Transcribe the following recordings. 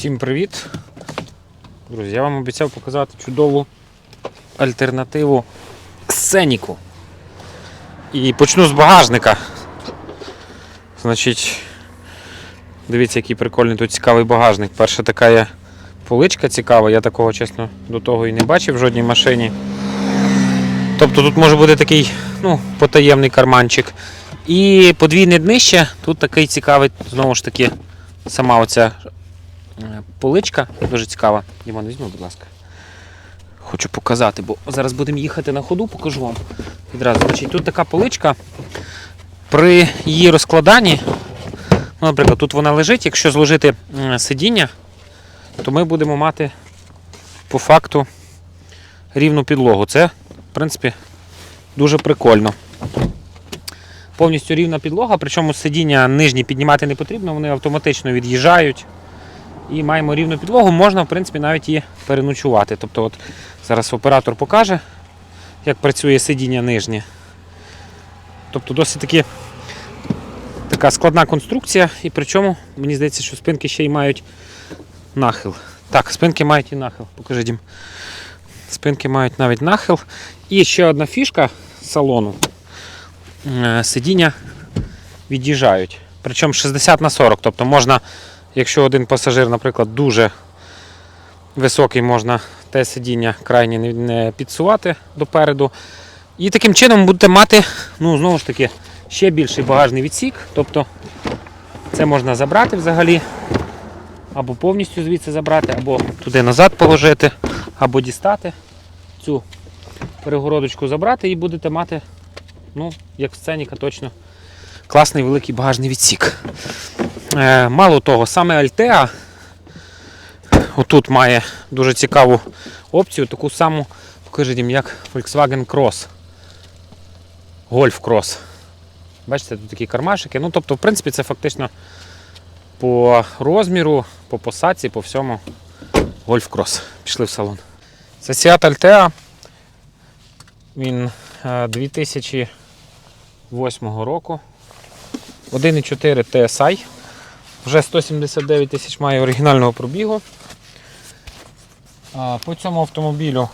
Всім привіт! Друзі, я вам обіцяв показати чудову альтернативу сценіку. І почну з багажника. Значить, дивіться, який прикольний тут цікавий багажник. Перша така є поличка цікава, я такого, чесно, до того і не бачив в жодній машині. Тобто тут може бути такий ну, потаємний карманчик. І подвійне днище, тут такий цікавий, знову ж таки, сама оця поличка дуже цікава. Дімон, візьми, будь ласка. Хочу показати, бо зараз будемо їхати на ходу, покажу вам відразу. Значить, тут така поличка. При її розкладанні, ну, наприклад, тут вона лежить, якщо зложити сидіння, то ми будемо мати по факту рівну підлогу. Це, в принципі, дуже прикольно. Повністю рівна підлога, причому сидіння нижні піднімати не потрібно, вони автоматично від'їжджають. І маємо рівну підлогу, можна, в принципі, навіть її переночувати. Тобто, от зараз оператор покаже, як працює сидіння нижнє. Тобто досить таки така складна конструкція, і причому мені здається, що спинки ще й мають нахил. Так, спинки мають і нахил. Покажи Дім. Спинки мають навіть нахил. І ще одна фішка салону. Е, Сидіння від'їжджають. Причому 60 на 40. Тобто можна, якщо один пасажир, наприклад, дуже високий, можна те сидіння крайні не- підсувати допереду. І таким чином будете мати, ну, знову ж таки, ще більший багажний відсік. Тобто це можна забрати взагалі, або повністю звідси забрати, або туди назад положити, або дістати цю перегородочку забрати і будете мати, ну, як сценіка, точно класний великий багажний відсік. Е, мало того, саме Altea отут має дуже цікаву опцію, таку саму, покажіть їм, як Volkswagen Cross. Golf Cross. Бачите, тут такі кармашики. Ну, тобто, в принципі, це фактично по розміру, по посадці, по всьому Golf Cross. Пішли в салон. Це Seat Altea. Він е, 2008 року. 1,4 TSI. Вже 179 тисяч має оригінального пробігу. По цьому автомобілю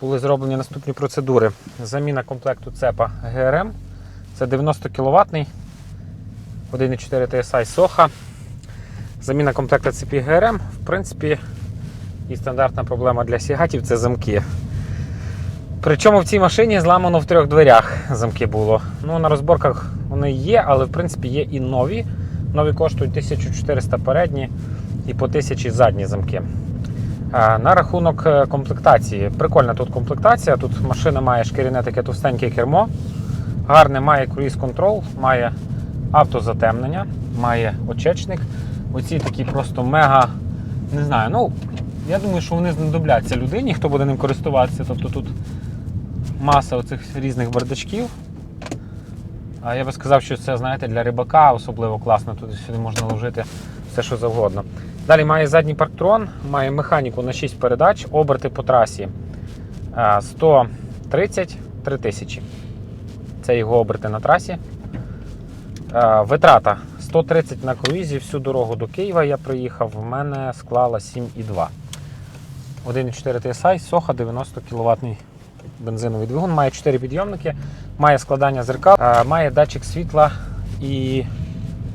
були зроблені наступні процедури. Заміна комплекту цепа ГРМ. Це 90 кВт. 1,4 TSI Соха. Заміна комплекту цепі ГРМ. В принципі, і стандартна проблема для сігатів це замки. Причому в цій машині зламано в трьох дверях замки було. Ну, на розборках вони є, але в принципі є і нові. Нові коштують 1400 передні і по 1000 задні замки. На рахунок е, комплектації. Прикольна тут комплектація. Тут машина має шкіряне таке товстеньке кермо. Гарне має круїз контрол, має автозатемнення, має очечник. Оці такі просто мега. Не знаю, ну я думаю, що вони знадобляться людині, хто буде ним користуватися. Тобто тут маса оцих різних бардачків. А я би сказав, що це, знаєте, для рибака особливо класно. Тут сюди можна ложити все, що завгодно. Далі має задній парктрон, має механіку на 6 передач, оберти по трасі е, 130 3000. Це його оберти на трасі. Е, Витрата 130 на круїзі всю дорогу до Києва я приїхав, в мене склала 7,2. 1,4 TSI, Соха 90 кВт бензиновий двигун, має 4 підйомники, має складання зеркал, має датчик світла і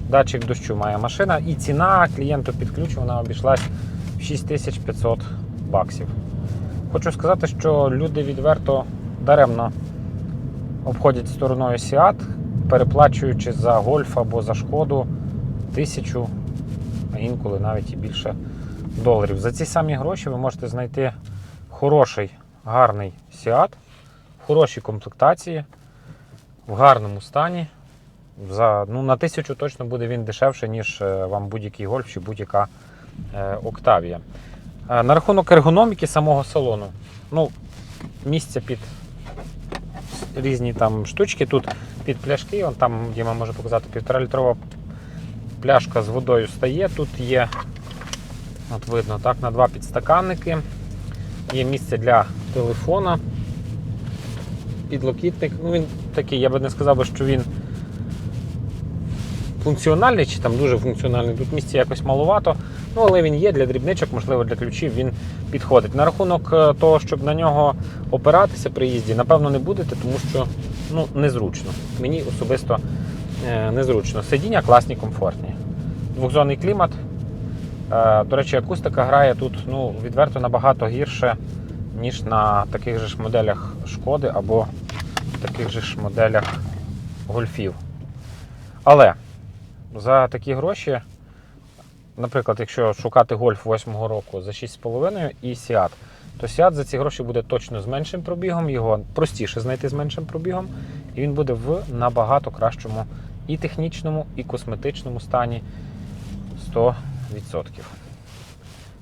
датчик дощу має машина. І ціна клієнту під ключ вона обійшлась в 6500 баксів. Хочу сказати, що люди відверто даремно обходять стороною Сіат, переплачуючи за гольф або за шкоду тисячу, а інколи навіть і більше доларів. За ці самі гроші ви можете знайти хороший, гарний Сіат, в хорошій комплектації, в гарному стані. За, ну, на тисячу точно буде він дешевше, ніж е, вам будь-який гольф чи будь-яка е, Октавія. Е, на рахунок ергономіки самого салону. Ну, місце під різні там штучки. Тут під пляшки, он там Діма може показати, півтора літрова пляшка з водою стає. Тут є, от видно, так, на два підстаканники. Є місце для телефона. Підлокітник. Ну, він такий, я би не сказав, що він функціональний чи там дуже функціональний. Тут місця якось маловато. Ну, але він є для дрібничок, можливо, для ключів він підходить. На рахунок е, того, щоб на нього опиратися при їзді, напевно, не будете, тому що ну, незручно. Мені особисто е, незручно. Сидіння класні, комфортні. Двохзонний клімат. Е, До речі, акустика грає тут ну, відверто набагато гірше, ніж на таких же ж моделях шкоди або таких же ж моделях гольфів. Але за такі гроші, наприклад, якщо шукати гольф 8-го року за 6,5 і Сіат, то Сіат за ці гроші буде точно з меншим пробігом, його простіше знайти з меншим пробігом, і він буде в набагато кращому і технічному, і косметичному стані 100%.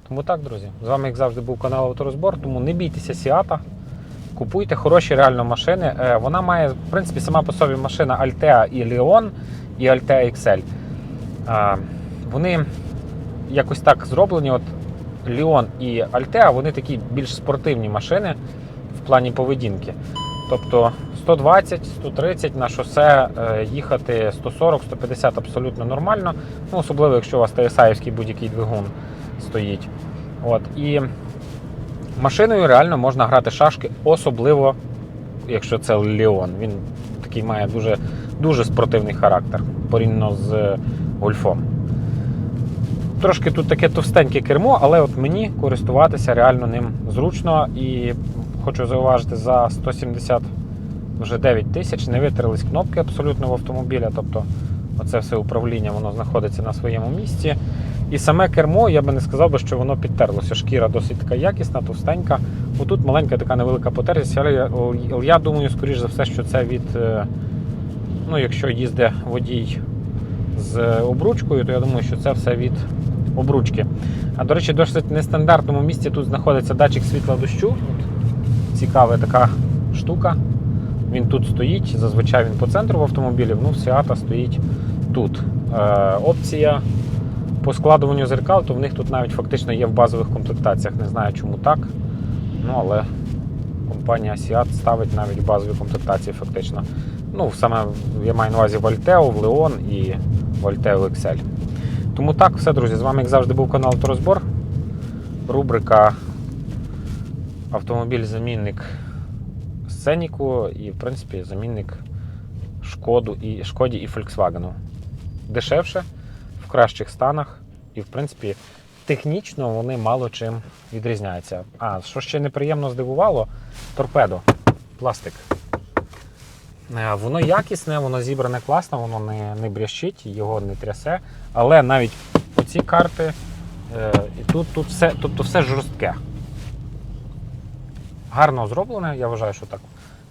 Тому так, друзі, з вами, як завжди, був канал Авторозбор, тому не бійтеся Сіата. Купуйте хороші реально машини. Е, Вона має, в принципі, сама по собі машина Altea і Leon, і Altea XL. Вони якось так зроблені. От Leon і Altea, вони такі більш спортивні машини в плані поведінки. Тобто 120, 130 на шосе е, їхати 140, 150 абсолютно нормально. Ну, особливо, якщо у вас TSI-івський будь-який двигун стоїть. От. І машиною реально можна грати шашки, особливо, якщо це Леон. Він такий має дуже, дуже спортивний характер порівняно з гольфом. Трошки тут таке товстеньке кермо, але от мені користуватися реально ним зручно. І хочу зауважити, за 170 вже 9 тисяч не витерлись кнопки абсолютно в автомобіля. Тобто оце все управління воно знаходиться на своєму місці. І саме кермо, я би не сказав би, що воно підтерлося. Шкіра досить така якісна, товстенька. Отут маленька така невелика потертість, але я, я думаю, скоріш за все, що це від, е, ну, якщо їздить водій з обручкою, то я думаю, що це все від обручки. А до речі, досить нестандартному місці тут знаходиться датчик світла дощу. Цікава така штука. Він тут стоїть, зазвичай він по центру в автомобілі, ну в Seat стоїть тут. Е, опція по складуванню зеркал, то в них тут навіть фактично є в базових комплектаціях. Не знаю, чому так. Ну, але компанія Seat ставить навіть базові комплектації фактично. Ну, саме я маю на увазі в Alteo, в Leon і в Alteo XL. Тому так, все, друзі, з вами, як завжди, був канал Авторозбор. Рубрика Автомобіль-замінник Сценіку і, в принципі, замінник Шкоду і, Шкоді і Volkswagen. Дешевше, в кращих станах, і, в принципі, технічно вони мало чим відрізняються. А, що ще неприємно здивувало, торпедо, пластик. Е, Воно якісне, воно зібране класно, воно не, не брящить, його не трясе. Але навіть оці карти, е, і тут, тут все, тобто все жорстке. Гарно зроблене, я вважаю, що так.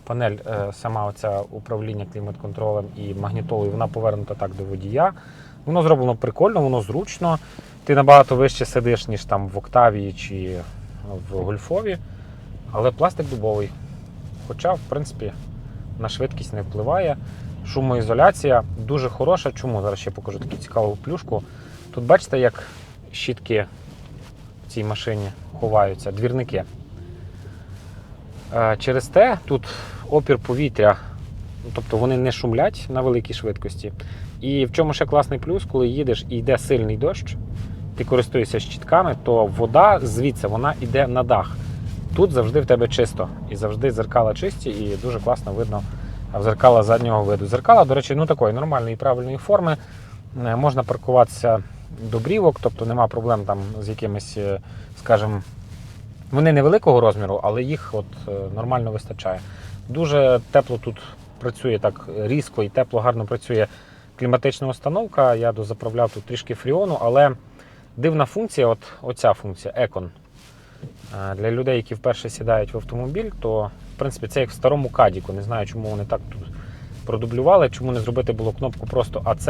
Панель, е, сама оця управління клімат-контролем і магнітолою, вона повернута так до водія. Воно зроблено прикольно, воно зручно. Ти набагато вище сидиш, ніж там в Октавії чи в Гольфові. Але пластик дубовий. Хоча, в принципі, на швидкість не впливає. Шумоізоляція дуже хороша. Чому? Зараз ще покажу таку цікаву плюшку. Тут бачите, як щітки в цій машині ховаються, двірники. Е, Через те тут опір повітря, ну, тобто вони не шумлять на великій швидкості. І в чому ще класний плюс, коли їдеш і йде сильний дощ, ти користуєшся щітками, то вода звідси вона йде на дах. Тут завжди в тебе чисто і завжди зеркала чисті, і дуже класно видно в зеркала заднього виду. Зеркала, до речі, ну такої нормальної правильної форми. Е, Можна паркуватися до брівок, тобто нема проблем там з якимись, е, скажімо, вони невеликого розміру, але їх от е, нормально вистачає. Дуже тепло тут працює так різко і тепло гарно працює кліматична установка. Я дозаправляв тут трішки фріону, але дивна функція, от оця функція Econ. Е, Для людей, які вперше сідають в автомобіль, то в принципі це як в старому кадіку. Не знаю, чому вони так тут продублювали, чому не зробити було кнопку просто АЦ,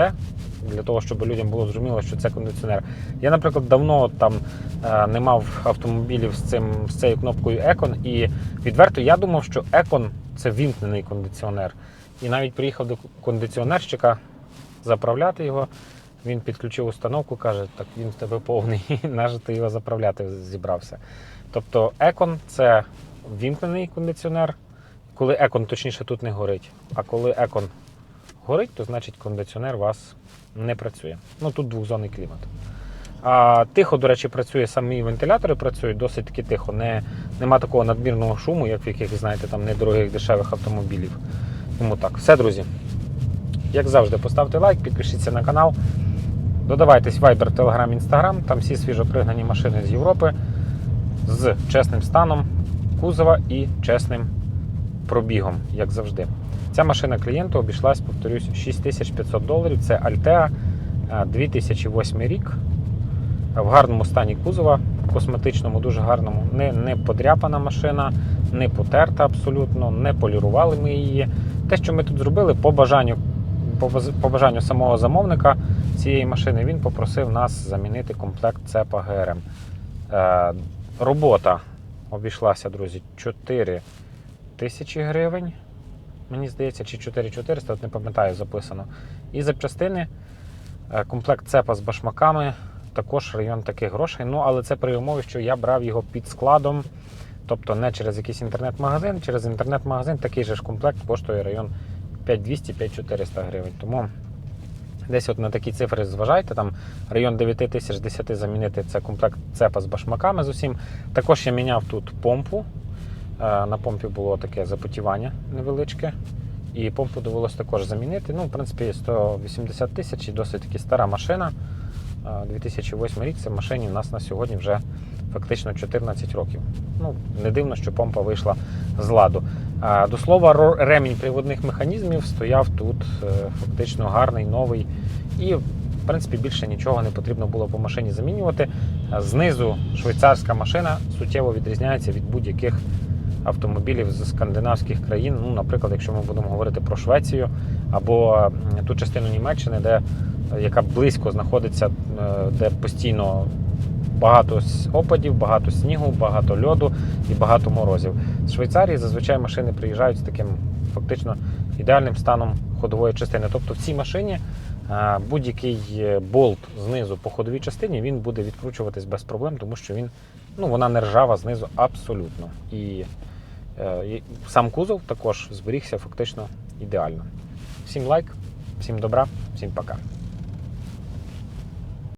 для того, щоб людям було зрозуміло, що це кондиціонер. Я, наприклад, давно там е, не мав автомобілів з цим з цією кнопкою Econ, і відверто я думав, що Econ це вімкнений кондиціонер. І навіть приїхав до кондиціонерщика заправляти його. Він підключив установку, каже, так він в тебе повний, наже ти його заправляти зібрався. Тобто Econ це вімкнений кондиціонер, коли Econ точніше тут не горить. А коли Econ горить, то значить кондиціонер у вас не працює. Ну тут двохзонний клімат. А тихо, до речі, працює самі вентилятори працюють досить таки тихо. Не, нема такого надмірного шуму, як в яких, знаєте, там недорогих дешевих автомобілів. Тому так, все, друзі. Як завжди, поставте лайк, підпишіться на канал. Додавайтесь Viber, Telegram, Instagram. Там всі свіжопригнані машини з Європи з чесним станом кузова і чесним пробігом, як завжди. Ця машина клієнту обійшлась, повторюсь, 6500 доларів. Це Altea е, 2008 рік. В гарному стані кузова, косметичному, дуже гарному. Не, не подряпана машина, не потерта абсолютно, не полірували ми її. Те, що ми тут зробили, по бажанню, по, бажанню самого замовника цієї машини, він попросив нас замінити комплект цепа ГРМ. Е, робота обійшлася, друзі, 4 тисячі гривень. Мені здається, чи 4400, от не пам'ятаю, записано. І запчастини, е, комплект цепа з башмаками, також район таких грошей. Ну, але це при умові, що я брав його під складом, тобто не через якийсь інтернет-магазин. Через інтернет-магазин такий же ж комплект коштує район 5200-5400 гривень. Тому десь от на такі цифри зважайте. Там район 9 тисяч 10 замінити це комплект цепа з башмаками з усім. Також я міняв тут помпу. Е, На помпі було таке запотівання невеличке. І помпу довелося також замінити. Ну, в принципі, 180 тисяч і досить таки стара машина. Е, 2008 рік це машині у нас на сьогодні вже фактично 14 років. Ну, не дивно, що помпа вийшла з ладу. До слова, ремінь приводних механізмів стояв тут е, фактично гарний, новий. І, в принципі, більше нічого не потрібно було по машині замінювати. Знизу швейцарська машина суттєво відрізняється від будь-яких автомобілів з скандинавських країн. Ну, наприклад, якщо ми будемо говорити про Швецію або ту частину Німеччини, де яка близько знаходиться, е, де постійно багато опадів, багато снігу, багато льоду і багато морозів. З Швейцарії зазвичай машини приїжджають з таким фактично ідеальним станом ходової частини. Тобто в цій машині е, будь-який е, болт знизу по ходовій частині він буде відкручуватись без проблем, тому що він ну, вона не ржава знизу абсолютно. І, і сам кузов також зберігся фактично ідеально. Всім лайк, всім добра, всім пока.